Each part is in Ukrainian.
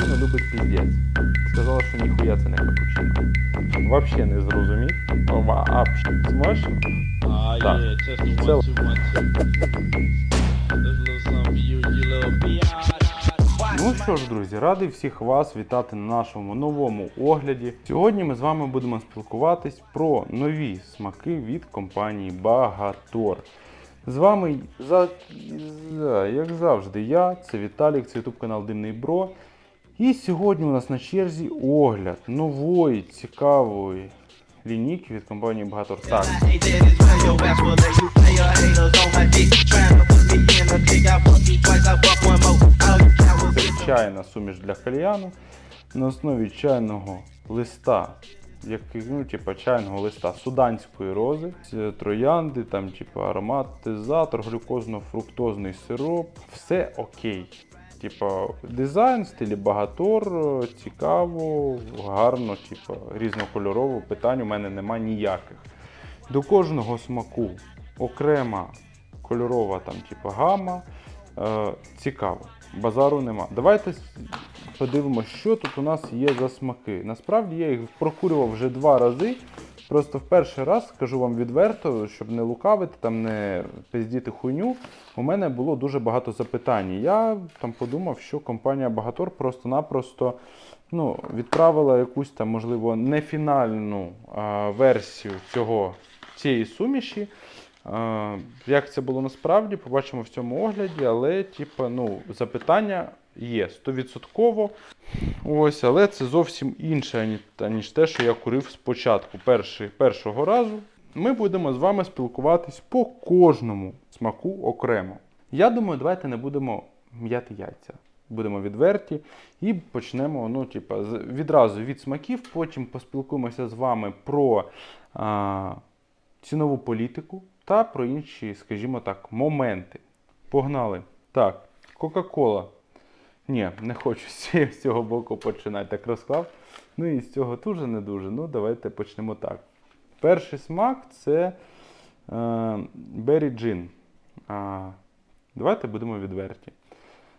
капучино любить піздець. Сказала, що ніхуя це не капучино. Вообще не зрозумів. Ова, а смачно. Ah, Так. yeah, test the Це- one, two, one, two. There's little something for you, you little biatch. Ну що ж, друзі, радий всіх вас вітати на нашому новому огляді. Сьогодні ми з вами будемо спілкуватись про нові смаки від компанії Багатор. З вами, за, за- як завжди, я, це Віталік, це YouTube канал Дивний Бро. І сьогодні у нас на черзі огляд нової цікавої лінійки від компанії Багатор. Так, Hey, that is where your ass will let you play your haters on my dick. Trying to put me in a dick. I fuck you twice, I fuck one more. All you cowards Це чайна суміш для кальяну на основі чайного листа, який, ну, типу, чайного листа суданської рози, троянди, там, типу, ароматизатор, глюкозно-фруктозний сироп. Все окей. Типа, дизайн в стилі багатор, цікаво, гарно, типу, різнокольорово. Питань у мене нема ніяких. До кожного смаку окрема кольорова там, типу, гама. Е, цікаво. Базару нема. Давайте подивимося, що тут у нас є за смаки. Насправді я їх прокурював вже два рази. Просто в перший раз скажу вам відверто, щоб не лукавити, там не пиздіти хуйню. У мене було дуже багато запитань. Я там подумав, що компанія Багатор просто-напросто ну, відправила якусь там, можливо, не фінальну а, версію цього, цієї суміші. А, як це було насправді, побачимо в цьому огляді, але типу, ну, запитання є 100%. Ось, але це зовсім інше, аніж те, що я курив спочатку, перший, першого разу. Ми будемо з вами спілкуватись по кожному смаку окремо. Я думаю, давайте не будемо м'яти яйця. Будемо відверті і почнемо ну, з- відразу від смаків, потім поспілкуємося з вами про а, цінову політику та про інші, скажімо так, моменти. Погнали. Так, Кока-Кола. Ні, не хочу з цього боку починати. Так розклав. Ну і з цього дуже не дуже. Ну, давайте почнемо так. Перший смак це е, Gin. А, давайте будемо відверті.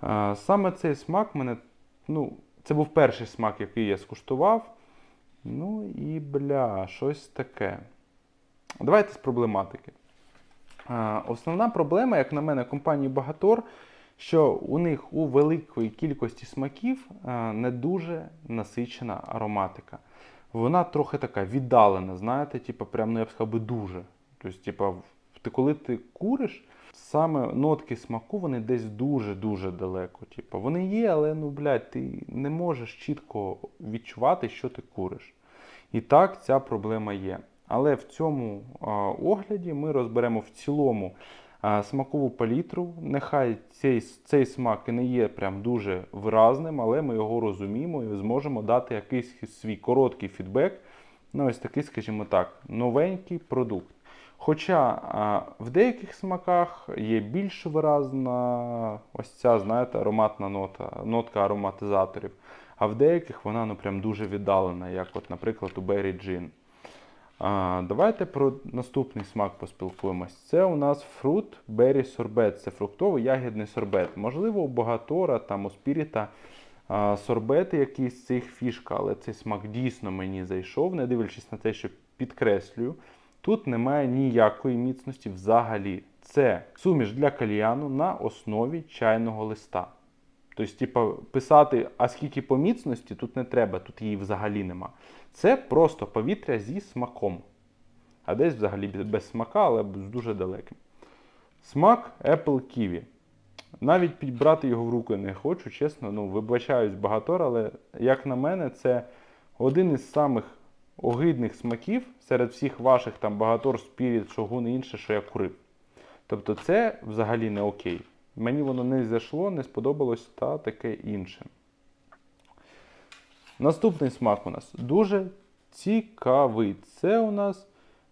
А, саме цей смак мене. Ну, це був перший смак, який я скуштував. Ну і бля, щось таке. Давайте з проблематики. А, Основна проблема, як на мене, компанії Багатор, що у них у великої кількості смаків не дуже насичена ароматика. Вона трохи така віддалена, знаєте, типу, прям, ну я б сказав би дуже. Тобто, типу, ти коли ти куриш, саме нотки смаку вони десь дуже-дуже далеко. Типу, вони є, але ну, блядь, ти не можеш чітко відчувати, що ти куриш. І так, ця проблема є. Але в цьому а, огляді ми розберемо в цілому смакову палітру. Нехай цей, цей смак і не є прям дуже виразним, але ми його розуміємо і зможемо дати якийсь свій короткий фідбек. Ну, ось такий, скажімо так, новенький продукт. Хоча в деяких смаках є більш виразна ось ця, знаєте, ароматна нота, нотка ароматизаторів, а в деяких вона ну, прям дуже віддалена, як, от, наприклад, у Berry Gin. А, давайте про наступний смак поспілкуємось. Це у нас фрут Berry сорбет. Це фруктовий ягідний сорбет. Можливо, у Багатора, там у Спіріта а, сорбети якісь з цих фішка, але цей смак дійсно мені зайшов, не дивлячись на те, що підкреслюю. Тут немає ніякої міцності взагалі. Це суміш для кальяну на основі чайного листа. Тобто, типу, писати, а скільки по міцності тут не треба, тут її взагалі нема. Це просто повітря зі смаком. А десь взагалі без смака, але з дуже далеким. Смак Apple Kiwi. Навіть підбрати його в руки не хочу, чесно. Ну, вибачаюсь багатор, але як на мене, це один із самих огидних смаків серед всіх ваших там багатор, спіріт, шогун і інше, що я курив. Тобто це взагалі не окей. Мені воно не зайшло, не сподобалось та таке інше. Наступний смак у нас дуже цікавий. Це у нас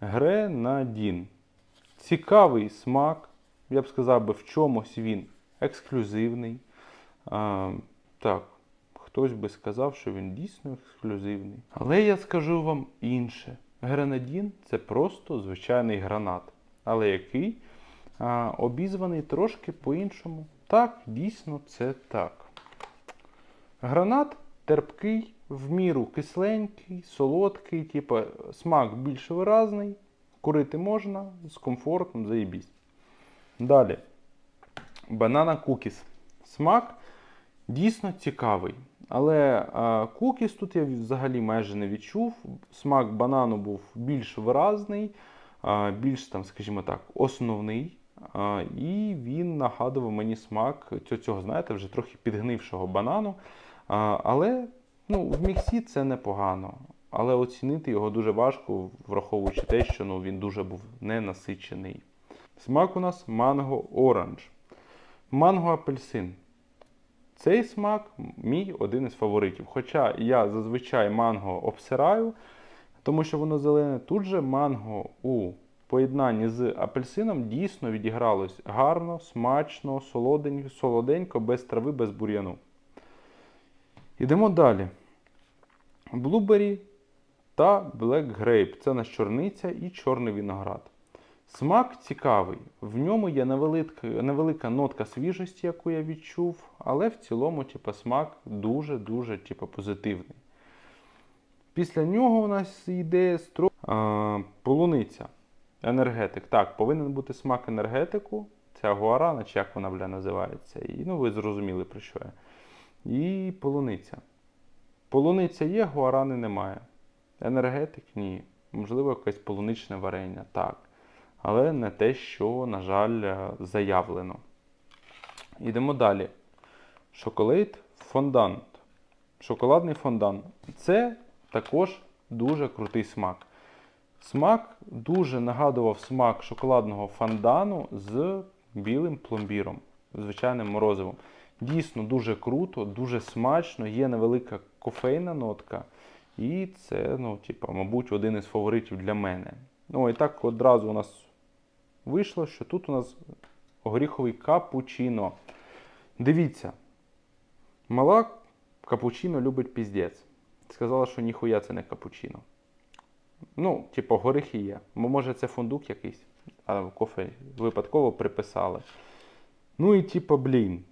гренадін. Цікавий смак. Я б сказав би, в чомусь він ексклюзивний. А, так, хтось би сказав, що він дійсно ексклюзивний. Але я скажу вам інше. Гренадін це просто звичайний гранат. Але який обізваний трошки по-іншому. Так, дійсно, це так. Гранат терпкий, в міру кисленький, солодкий, типу, смак більш виразний, курити можна з комфортом, заєбісь. Далі. Банана кукіс. Смак дійсно цікавий. Але а, кукіс тут я взагалі майже не відчув. Смак банану був більш виразний, а, більш, там, скажімо так, основний. І він нагадував мені смак цього, знаєте, вже трохи підгнившого банану. Але ну, в міксі це непогано. Але оцінити його дуже важко, враховуючи те, що ну, він дуже був ненасичений. Смак у нас манго оранж. Манго апельсин. Цей смак мій один із фаворитів. Хоча я зазвичай манго обсираю, тому що воно зелене. Тут же манго у поєднанні з апельсином дійсно відігралось гарно, смачно, солоденько, солоденько, без трави, без бур'яну. Йдемо далі. Блубері та Black Grape. Це наш чорниця і чорний виноград. Смак цікавий. В ньому є невелика, невелика нотка свіжості, яку я відчув, але в цілому, типу, смак дуже-дуже типу, позитивний. Після нього у нас йде стро... а, полуниця. Енергетик. Так, повинен бути смак енергетику. Ця гуарана, чи як вона бля, називається. І, ну, ви зрозуміли, про що я. І полуниця. Полуниця є, гуарани немає. Енергетик ні. Можливо, якесь полуничне варення, так. Але не те, що, на жаль, е, заявлено. Йдемо далі. Шоколад фондант. Шоколадний фондант. Це також дуже крутий смак. Смак дуже нагадував смак шоколадного фондану з білим пломбіром, звичайним морозивом. Дійсно дуже круто, дуже смачно, є невелика кофейна нотка. І це, ну, типа, мабуть, один із фаворитів для мене. Ну, і так одразу у нас вийшло, що тут у нас горіховий капучино. Дивіться, мала капучино любить піздець. Сказала, що ніхуя це не капучино. Ну, типу, горіхи є. М- Може, це фундук якийсь, а кофе випадково приписали. Ну і типу, блін.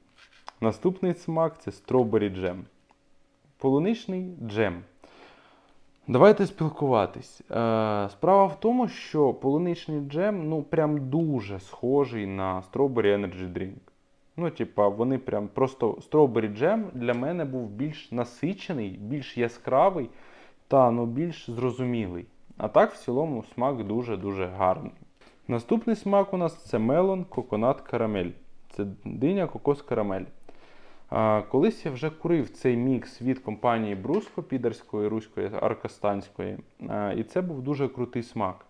Наступний смак це стробері джем. Полуничний джем. Давайте спілкуватись. Е, справа в тому, що полуничний джем ну прям дуже схожий на Strawberry Energy Drink. Ну, типа, вони прям просто Strawberry джем для мене був більш насичений, більш яскравий та ну, більш зрозумілий. А так, в цілому, смак дуже-дуже гарний. Наступний смак у нас це мелон коконат карамель. Це диня кокос карамель. Колись я вже курив цей мікс від компанії Бруско підерської, руської, аркастанської. І це був дуже крутий смак.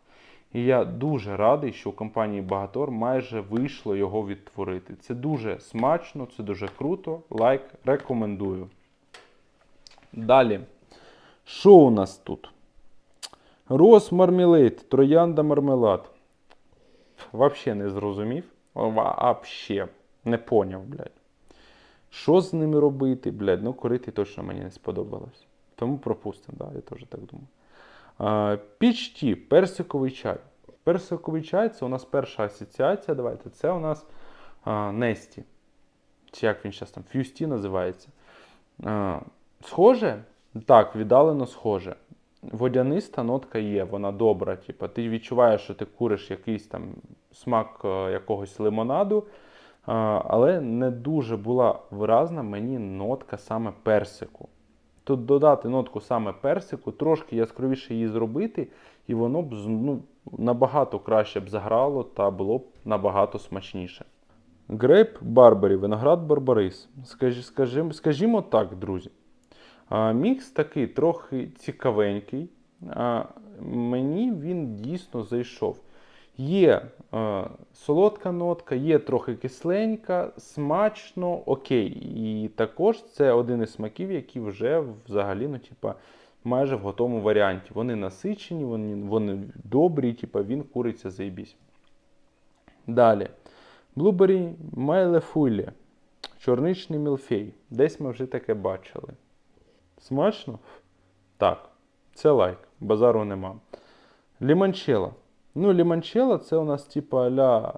І я дуже радий, що у компанії Багатор майже вийшло його відтворити. Це дуже смачно, це дуже круто. Лайк, рекомендую. Далі. Що у нас тут? Рос мармелейд, троянда мармелад. Вообще не зрозумів. Вообще не поняв, блядь. Що з ними робити, блядь? Ну, курити точно мені не сподобалось. Тому пропустимо, да, я теж так думаю. А, Піч ті, персиковий чай. Персиковий чай це у нас перша асоціація. Давайте. Це у нас а, Несті. Чи як він зараз там? Фюсті називається. А, схоже? Так, віддалено схоже. Водяниста нотка є, вона добра. Типу, ти відчуваєш, що ти куриш якийсь там смак е, якогось лимонаду, але не дуже була виразна мені нотка саме персику. Тут додати нотку саме персику, трошки яскравіше її зробити, і воно б ну, набагато краще б заграло та було б набагато смачніше. Грейп Барбарі, виноград Барбарис. Скажі, скажімо, скажімо так, друзі. Мікс такий трохи цікавенький. Мені він дійсно зайшов. Є солодка нотка, є трохи кисленька, смачно, окей. І також це один із смаків, які вже взагалі, ну, типа, майже в готовому варіанті. Вони насичені, вони, вони добрі, типа, він куриться заєбісь. Далі. Блубері Майлефулі. Чорничний мілфей. Десь ми вже таке бачили. Смачно? Так. Це лайк. Базару нема. Лімончело. Ну, лімончело це у нас типа ля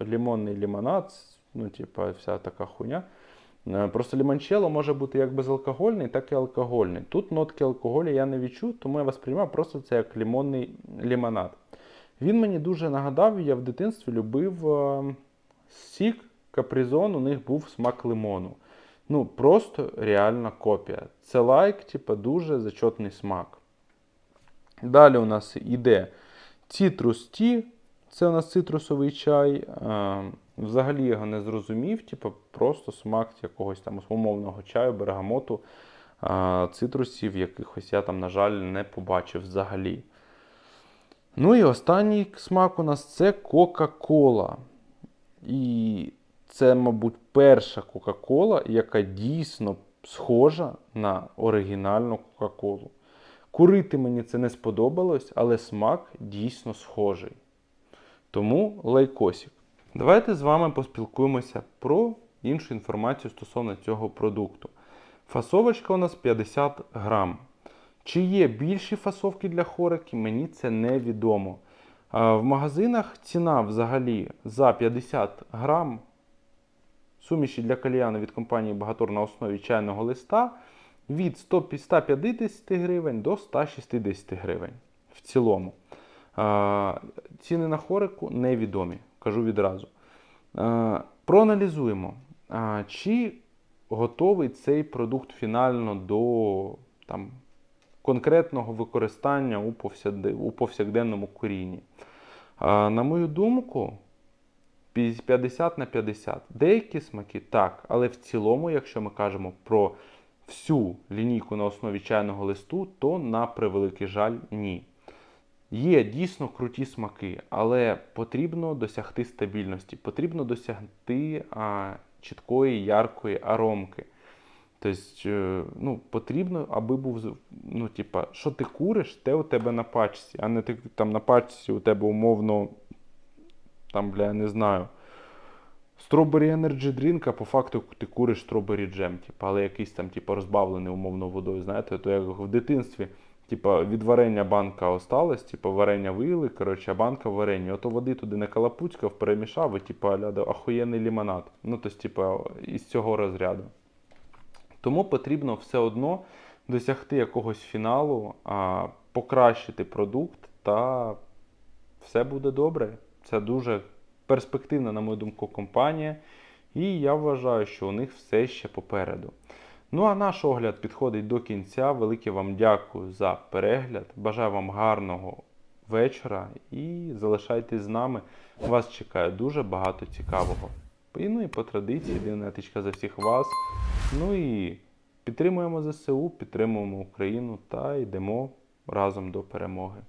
е, лимонний лимонад, ну, типа, вся така хуйня. Е, Просто лімончелло може бути як безалкогольний, так і алкогольний. Тут нотки алкоголю я не відчув, тому я восприймав просто це як лимонний лімонад. Він мені дуже нагадав, я в дитинстві любив е, сік капризон, у них був смак лимону. Ну, просто реальна копія. Це лайк, типа, дуже зачетний смак. Далі у нас іде Citrus Tea, це у нас цитрусовий чай. Е, Взагалі його не зрозумів, типу, просто смак якогось там умовного чаю, бергамоту, е, цитрусів, якихось я там, на жаль, не побачив взагалі. Ну і останній смак у нас це Кока-Кола. І це, мабуть, перша Кока-Кола, яка дійсно схожа на оригінальну Кока-Колу. Курити мені це не сподобалось, але смак дійсно схожий. Тому лайкосик. Давайте з вами поспілкуємося про іншу інформацію стосовно цього продукту. Фасовочка у нас 50 грам. Чи є більші фасовки для хорики, мені це невідомо. В магазинах ціна взагалі за 50 грам суміші для кальяну від компанії Багатор на основі чайного листа від 150 гривень до 160 гривень в цілому. Ціни на хорику невідомі, кажу відразу. Проаналізуємо, чи готовий цей продукт фінально до там, конкретного використання у, повсякденному курінні. На мою думку, 50 на 50. Деякі смаки так, але в цілому, якщо ми кажемо про всю лінійку на основі чайного листу, то на превеликий жаль, ні. Є дійсно круті смаки, але потрібно досягти стабільності, потрібно досягти а, чіткої, яркої аромки. Тобто, е, ну, потрібно, аби був, ну, типа, що ти куриш, те у тебе на пачці, а не ти там на пачці у тебе умовно, там, бля, я не знаю. Strawberry Energy Drink, а по факту ти куриш Strawberry Jam, типу, але якийсь там, типу, розбавлений умовно водою. Знаєте, то як в дитинстві, типу, від варення банка осталась, типу, варення виїли, коротше, а банка варення. Ото води туди не калапуцькав, перемішав, і типу, аля, охуєнний лімонад. Ну, тобто, типу, із цього розряду. Тому потрібно все одно досягти якогось фіналу, а, покращити продукт, та все буде добре. Це дуже перспективна, на мою думку, компанія. І я вважаю, що у них все ще попереду. Ну а наш огляд підходить до кінця. Велике вам дякую за перегляд. Bажаю вам гарного вечора і залишайтесь з нами. Вас чекає дуже багато цікавого. Ну і по традиції, динетичка за всіх вас. Ну і підтримуємо ЗСУ, підтримуємо Україну та йдемо разом до перемоги.